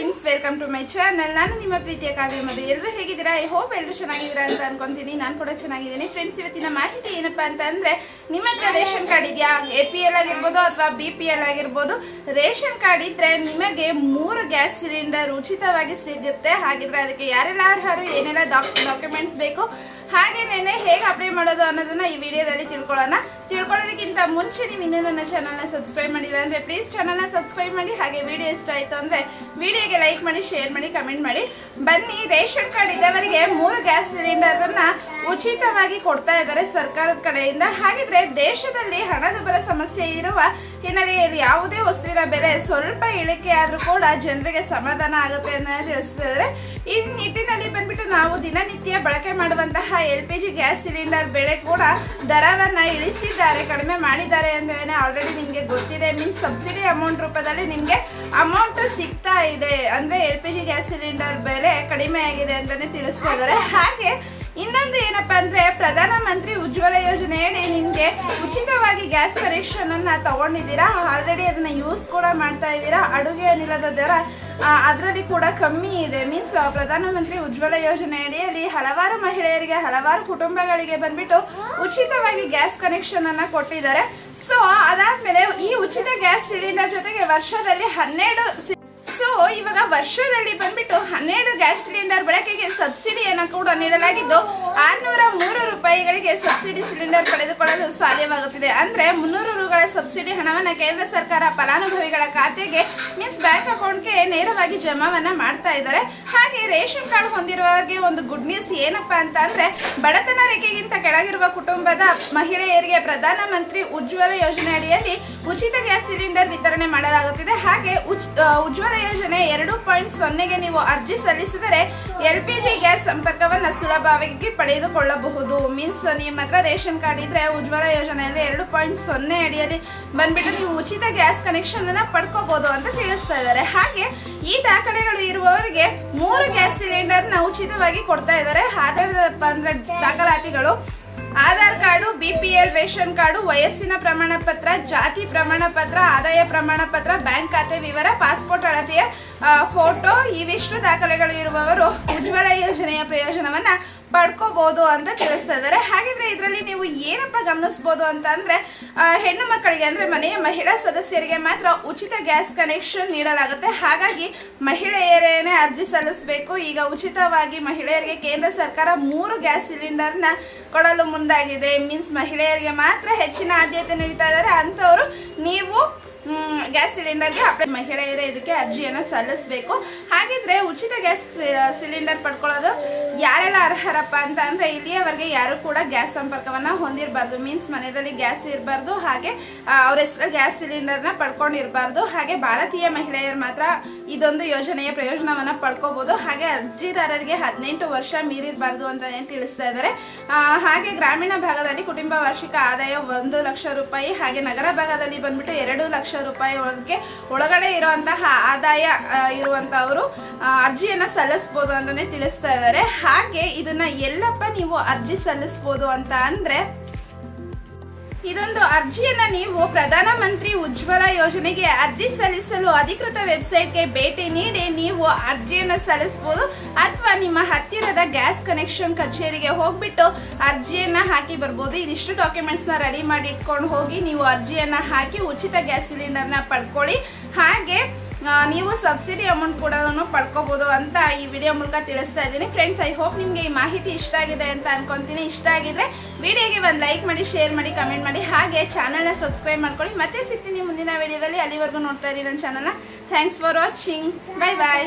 Friends welcome to my channel ನಾನು ನಿಮ್ಮ ಪ್ರೀತಿಯ ಕಾವ್ಯ ಮದುವೆ ಎಲ್ಲರೂ ಹೇಗಿದ್ದೀರಾ? ಐ ಹೋಪ್ ಎಲ್ಲರೂ ಚೆನ್ನಾಗಿದ್ದೀರಾ ಅಂತ ಅನ್ಕೊಂತೀನಿ. ನಾನು ಕೂಡ ಚೆನ್ನಾಗಿದ್ದೀನಿ. ಫ್ರೆಂಡ್ಸ್ ಇವತ್ತಿನ ಮಾಹಿತಿ ಏನಪ್ಪಾ ಅಂತ ಅಂದ್ರೆ, ನಿಮ್ಮ ಹತ್ರ ರೇಷನ್ ಕಾರ್ಡ್ ಇದೆಯಾ? ಎ ಪಿ ಎಲ್ ಆಗಿರ್ಬೋದು ಅಥವಾ ಬಿ ಪಿ ಎಲ್ ಆಗಿರ್ಬೋದು. ರೇಷನ್ ಕಾರ್ಡ್ ಇದ್ರೆ ನಿಮಗೆ ಮೂರು ಗ್ಯಾಸ್ ಸಿಲಿಂಡರ್ ಉಚಿತವಾಗಿ ಸಿಗುತ್ತೆ. ಹಾಗಿದ್ರೆ ಅದಕ್ಕೆ ಯಾರೆಲ್ಲ ಅರ್ಹರು, ಏನೆಲ್ಲ ಡಾಕ್ಯುಮೆಂಟ್ಸ್ ಬೇಕು ಹಾಗೇನೇನೆ ಹೇಗೆ ಅಪ್ಲೈ ಮಾಡೋದು ಅನ್ನೋದನ್ನ ಈ ವಿಡಿಯೋದಲ್ಲಿ ತಿಳ್ಕೊಳ್ಳೋಣ. ತಿಳ್ಕೊಳ್ಳೋದಕ್ಕಿಂತ ಮುಂಚೆ ನೀವು ಇನ್ನೂ ನನ್ನ ಚಾನಲ್ನ ಸಬ್ಸ್ಕ್ರೈಬ್ ಮಾಡಿಲ್ಲ ಅಂದರೆ ಪ್ಲೀಸ್ ಚಾನಲ್ನ ಸಬ್ಸ್ಕ್ರೈಬ್ ಮಾಡಿ. ಹಾಗೆ ವಿಡಿಯೋ ಇಷ್ಟ ಆಯ್ತು ಅಂದ್ರೆ ವಿಡಿಯೋಗೆ ಲೈಕ್ ಮಾಡಿ ಶೇರ್ ಮಾಡಿ ಕಮೆಂಟ್ ಮಾಡಿ. ಬನ್ನಿ, ರೇಷನ್ ಕಾರ್ಡ್ ಇದ್ದವರಿಗೆ ಮೂರು ಗ್ಯಾಸ್ ಸಿಲಿಂಡರ್ ಅನ್ನ ಉಚಿತವಾಗಿ ಕೊಡ್ತಾ ಇದ್ದಾರೆ ಸರ್ಕಾರದ ಕಡೆಯಿಂದ. ಹಾಗಿದ್ರೆ ದೇಶದಲ್ಲಿ ಹಣದುಬ್ಬರ ಸಮಸ್ಯೆ ಇರುವ ಹಿನ್ನೆಲೆಯಲ್ಲಿ ಯಾವುದೇ ವಸ್ತುವಿನ ಬೆಲೆ ಸ್ವಲ್ಪ ಇಳಿಕೆ ಆದರೂ ಕೂಡ ಜನರಿಗೆ ಸಮಾಧಾನ ಆಗುತ್ತೆ ಅಂತ ತಿಳಿಸ್ತಿದ್ದಾರೆ ಈ ಬಂದ್ಬಿಟ್ಟು ನಾವು ದಿನನಿತ್ಯ ಬಳಕೆ ಮಾಡುವಂತಹ L P G gas cylinder ಬೆಲೆ ಕೂಡ ದರವನ್ನ ಇಳಿಸಿದ್ದಾರೆ, ಕಡಿಮೆ ಮಾಡಿದ್ದಾರೆ ಅಂತಾನೆ ಆಲ್ರೆಡಿ ನಿಮ್ಗೆ ಗೊತ್ತಿದೆ. ಮೀನ್ಸ್ ಸಬ್ಸಿಡಿ ಅಮೌಂಟ್ ರೂಪದಲ್ಲಿ ನಿಮ್ಗೆ ಅಮೌಂಟ್ ಸಿಗ್ತಾ ಇದೆ. ಅಂದ್ರೆ L P G gas cylinder ಬೆಲೆ ಕಡಿಮೆ ಆಗಿದೆ ಅಂತಾನೆ ತಿಳಿಸ್ತಾ ಹಾಗೆ ಇನ್ನೊಂದು ಏನಪ್ಪ ಅಂದ್ರೆ ಪ್ರಧಾನ ಮಂತ್ರಿ ಉಜ್ವಲ ಯೋಜನೆಯಡಿ ನಿಮ್ಗೆ ಉಚಿತವಾಗಿ ಗ್ಯಾಸ್ ಕನೆಕ್ಷನ್ ಅನ್ನ ತಗೊಂಡಿದ್ದೀರಾ? ಆಲ್ರೆಡಿ ಅದನ್ನ ಯೂಸ್ ಕೂಡ ಮಾಡ್ತಾ ಇದ್ದೀರಾ? ಅಡುಗೆ ಅನಿಲದ ದರ ಅದರಲ್ಲಿ ಕೂಡ ಕಮ್ಮಿ ಇದೆ. ಮೀನ್ಸ್ ಪ್ರಧಾನಮಂತ್ರಿ ಉಜ್ವಲ ಯೋಜನೆ ಅಡಿಯಲ್ಲಿ ಹಲವಾರು ಮಹಿಳೆಯರಿಗೆ, ಹಲವಾರು ಕುಟುಂಬಗಳಿಗೆ ಬಂದ್ಬಿಟ್ಟು ಉಚಿತವಾಗಿ ಗ್ಯಾಸ್ ಕನೆಕ್ಷನ್ ಅನ್ನ ಕೊಟ್ಟಿದ್ದಾರೆ. ಸೊ ಅದಾದ್ಮೇಲೆ ಈ ಉಚಿತ ಗ್ಯಾಸ್ ಸಿಲಿಂಡರ್ ಜೊತೆಗೆ ವರ್ಷದಲ್ಲಿ ಹನ್ನೆರಡು ಇವಾಗ ವರ್ಷದಲ್ಲಿ ಬಂದ್ಬಿಟ್ಟು ಹನ್ನೆರಡು ಗ್ಯಾಸ್ ಸಿಲಿಂಡರ್ ಬಳಕೆಗೆ ಸಬ್ಸಿಡಿಯನ್ನು ಕೂಡ ನೀಡಲಾಗಿದ್ದು ಆರ್ನೂರ ಮೂರು ಸಬ್ಸಿಡಿ ಸಿಲಿಂಡರ್ ಪಡೆದುಕೊಳ್ಳಲು ಸಾಧ್ಯವಾಗುತ್ತಿದೆ. ಅಂದ್ರೆ ಮುನ್ನೂರು ರುಗಳ ಸಬ್ಸಿಡಿ ಹಣವನ್ನ ಕೇಂದ್ರ ಸರ್ಕಾರ ಫಲಾನುಭವಿಗಳ ಖಾತೆಗೆ ಮೀನ್ಸ್ ಬ್ಯಾಂಕ್ ಅಕೌಂಟ್ಗೆ ನೇರವಾಗಿ ಜಮಾವನ್ನ ಮಾಡ್ತಾ ಇದ್ದಾರೆ. ಹಾಗೆ ರೇಷನ್ ಕಾರ್ಡ್ ಹೊಂದಿರುವವರಿಗೆ ಒಂದು ಗುಡ್ ನ್ಯೂಸ್ ಏನಪ್ಪಾ ಅಂತ ಅಂದ್ರೆ, ಬಡತನ ರೇಖೆಗಿಂತ ಕೆಳಗಿರುವ ಕುಟುಂಬದ ಮಹಿಳೆಯರಿಗೆ ಪ್ರಧಾನ ಮಂತ್ರಿ ಉಜ್ವಲ ಯೋಜನೆ ಅಡಿಯಲ್ಲಿ ಉಚಿತ ಗ್ಯಾಸ್ ಸಿಲಿಂಡರ್ ವಿತರಣೆ ಮಾಡಲಾಗುತ್ತಿದೆ. ಹಾಗೆ ಉಜ್- ಉಜ್ವಲ ಯೋಜನೆ ಎರಡು ಪಾಯಿಂಟ್ ಸೊನ್ನೆಗೆ ನೀವು ಅರ್ಜಿ ಸಲ್ಲಿಸಿದರೆ ಎಲ್ ಪಿ ಜಿ ಗ್ಯಾಸ್ ಸಂಪರ್ಕವನ್ನು ಸುಲಭವಾಗಿ ಪಡೆದುಕೊಳ್ಳಬಹುದು. ಮೀನ್ಸ್ ನಿಮ್ಮ ಹತ್ರ ರೇಷನ್ ಕಾರ್ಡ್ ಇದ್ರೆ ಉಜ್ವಲ ಯೋಜನೆಯಲ್ಲಿ ಎರಡು ಪಾಯಿಂಟ್ ಸೊನ್ನೆ ಅಡಿಯಲ್ಲಿ ಬಂದ್ಬಿಟ್ಟು ನೀವು ಉಚಿತ ಗ್ಯಾಸ್ ಕನೆಕ್ಷನ್ ಅನ್ನ ಪಡ್ಕೋಬಹುದು ಅಂತ ತಿಳಿಸ್ತಾ ಇದ್ದಾರೆ. ಹಾಗೆ ಈ ದಾಖಲೆಗಳು ಇರುವವರಿಗೆ ಮೂರು ಗ್ಯಾಸ್ ಸಿಲಿಂಡರ್ನ ಉಚಿತವಾಗಿ ಕೊಡ್ತಾ ಇದ್ದಾರೆ. ಯಾವ್ಯಾವ್ದಪ್ಪ ಅಂದ್ರೆ ದಾಖಲಾತಿಗಳು, Aadhaar card B P L ration card, ವಯಸ್ಸಿನ ಪ್ರಮಾಣ ಪತ್ರ ಜಾತಿ ಪ್ರಮಾಣ ಪತ್ರ ಆದಾಯ ಪ್ರಮಾಣ ಪತ್ರ ಬ್ಯಾಂಕ್ ಖಾತೆ ವಿವರ, ಪಾಸ್ಪೋರ್ಟ್ ಅಳತೆಯ ಫೋಟೋ, ಇವಿಷ್ಟು ದಾಖಲೆಗಳು ಇರುವವರು ಉಜ್ವಲ ಯೋಜನೆಯ ಪ್ರಯೋಜನವನ್ನ ಪಡ್ಕೋಬಹುದು ಅಂತ ತಿಳಿಸ್ತಾ ಇದ್ದಾರೆ. ಹಾಗಿದ್ರೆ ಇದರಲ್ಲಿ ನೀವು ಏನಪ್ಪ ಗಮನಿಸಬಹುದು ಅಂತ ಅಂದ್ರೆ ಹೆಣ್ಣು ಮಕ್ಕಳಿಗೆ ಅಂದ್ರೆ ಮನೆಯ ಮಹಿಳಾ ಸದಸ್ಯರಿಗೆ ಮಾತ್ರ ಉಚಿತ ಗ್ಯಾಸ್ ಕನೆಕ್ಷನ್ ನೀಡಲಾಗುತ್ತೆ. ಹಾಗಾಗಿ ಮಹಿಳೆಯರೇನೆ ಅರ್ಜಿ ಸಲ್ಲಿಸಬೇಕು. ಈಗ ಉಚಿತವಾಗಿ ಮಹಿಳೆಯರಿಗೆ ಕೇಂದ್ರ ಸರ್ಕಾರ ಮೂರು ಗ್ಯಾಸ್ ಸಿಲಿಂಡರ್ನ ಕೊಡಲು ಮುಂದಾಗಿದೆ. ಮೀನ್ಸ್ ಮಹಿಳೆಯರಿಗೆ ಮಾತ್ರ ಹೆಚ್ಚಿನ ಆದ್ಯತೆ ನೀಡ್ತಾ ಇದ್ದಾರೆ. ಅಂತವರು ನೀವು ಗ್ಯಾಸ್ ಸಿಲಿಂಡರ್ಗೆ ಅಪ್ಲೈ ಮಹಿಳೆಯರೇ ಇದಕ್ಕೆ ಅರ್ಜಿಯನ್ನು ಸಲ್ಲಿಸಬೇಕು. ಹಾಗಿದ್ರೆ ಉಚಿತ ಗ್ಯಾಸ್ ಸಿಲಿಂಡರ್ ಪಡ್ಕೊಳ್ಳೋದು ಯಾರೆಲ್ಲ ಅರ್ಹರಪ್ಪ ಅಂತ ಅಂದ್ರೆ ಇಲ್ಲಿಯವರೆಗೆ ಯಾರು ಕೂಡ ಗ್ಯಾಸ್ ಸಂಪರ್ಕವನ್ನ ಹೊಂದಿರಬಾರ್ದು. ಮೀನ್ಸ್ ಮನೆಯಲ್ಲಿ ಗ್ಯಾಸ್ ಇರಬಾರ್ದು. ಹಾಗೆ ಅವ್ರ ಹೆಸರು ಗ್ಯಾಸ್ ಸಿಲಿಂಡರ್ನ ಪಡ್ಕೊಂಡಿರಬಾರ್ದು. ಹಾಗೆ ಭಾರತೀಯ ಮಹಿಳೆಯರು ಮಾತ್ರ ಇದೊಂದು ಯೋಜನೆಯ ಪ್ರಯೋಜನವನ್ನ ಪಡ್ಕೋಬಹುದು ಹಾಗೆ ಅರ್ಜಿದಾರರಿಗೆ ಹದಿನೆಂಟು ವರ್ಷ ಮೀರಿರಬಾರ್ದು ಅಂತ ಏನ್ ತಿಳಿಸ್ತಾ ಇದ್ದಾರೆ. ಹಾಗೆ ಗ್ರಾಮೀಣ ಭಾಗದಲ್ಲಿ ಕುಟುಂಬ ವಾರ್ಷಿಕ ಆದಾಯ ಒಂದು ಲಕ್ಷ ರೂಪಾಯಿ, ಹಾಗೆ ನಗರ ಭಾಗದಲ್ಲಿ ಬಂದ್ಬಿಟ್ಟು ಎರಡು ಲಕ್ಷ ರೂಪಾಯಿ ಒಳಗೆ ಒಳಗಡೆ ಇರುವಂತಹ ಆದಾಯ ಇರುವಂಥವರು ಇರುವಂತವರು ಸಲ್ಲಿಸ್ಬೋದು ಅಂತಲೇ ತಿಳಿಸ್ತಾ ಇದ್ದಾರೆ. ಹಾಗೆ ಇದನ್ನ ಎಲ್ಲಪ್ಪ ನೀವು ಅರ್ಜಿ ಸಲ್ಲಿಸ್ಬೋದು ಅಂತ ಅಂದ್ರೆ ಇದೊಂದು ಅರ್ಜಿಯನ್ನ ನೀವು ಪ್ರಧಾನಮಂತ್ರಿ ಉಜ್ವಲ ಯೋಜನೆಗೆ ಅರ್ಜಿ ಸಲ್ಲಿಸಲು ಅಧಿಕೃತ ವೆಬ್ಸೈಟ್ಗೆ ಭೇಟಿ ನೀಡಿ ನೀವು ಅರ್ಜಿಯನ್ನು ಸಲ್ಲಿಸಬಹುದು ಅಥವಾ ನಿಮ್ಮ ಹತ್ತಿರದ ಗ್ಯಾಸ್ ಕನೆಕ್ಷನ್ ಕಚೇರಿಗೆ ಹೋಗ್ಬಿಟ್ಟು ಅರ್ಜಿಯನ್ನ ಹಾಕಿ ಬರ್ಬೋದು. ಇದಿಷ್ಟು ಡಾಕ್ಯುಮೆಂಟ್ಸ್ನ ರೆಡಿ ಮಾಡಿ ಇಟ್ಕೊಂಡು ಹೋಗಿ ನೀವು ಅರ್ಜಿಯನ್ನ ಹಾಕಿ ಉಚಿತ ಗ್ಯಾಸ್ ಸಿಲಿಂಡರ್ನ ಪಡ್ಕೊಳ್ಳಿ. ಹಾಗೆ ನೀವು ಸಬ್ಸಿಡಿ ಅಮೌಂಟ್ ಕೂಡ ಪಡ್ಕೋಬಹುದು ಅಂತ ಈ ವಿಡಿಯೋ ಮೂಲಕ ತಿಳಿಸ್ತಾ ಇದ್ದೀನಿ. ಫ್ರೆಂಡ್ಸ್ ಐ ಹೋಪ್ ನಿಮ್ಗೆ ಈ ಮಾಹಿತಿ ಇಷ್ಟ ಆಗಿದೆ ಅಂತ ಅನ್ಕೊಂತೀನಿ. ಇಷ್ಟ ಆಗಿದ್ರೆ ವಿಡಿಯೋಗೆ ಒಂದು ಲೈಕ್ ಮಾಡಿ ಶೇರ್ ಮಾಡಿ ಕಮೆಂಟ್ ಮಾಡಿ. ಹಾಗೆ ಚಾನಲ್ನ ಸಬ್ಸ್ಕ್ರೈಬ್ ಮಾಡ್ಕೊಳ್ಳಿ. ಮತ್ತೆ ಸಿಗ್ತೀನಿ ಮುಂದಿನ ವಿಡಿಯೋದಲ್ಲಿ ಅಲ್ಲಿವರೆಗೂ ನೋಡ್ತಾ ಇದ್ದೀನಿ ನನ್ನ ಚಾನಲ್ನ thanks for watching bye bye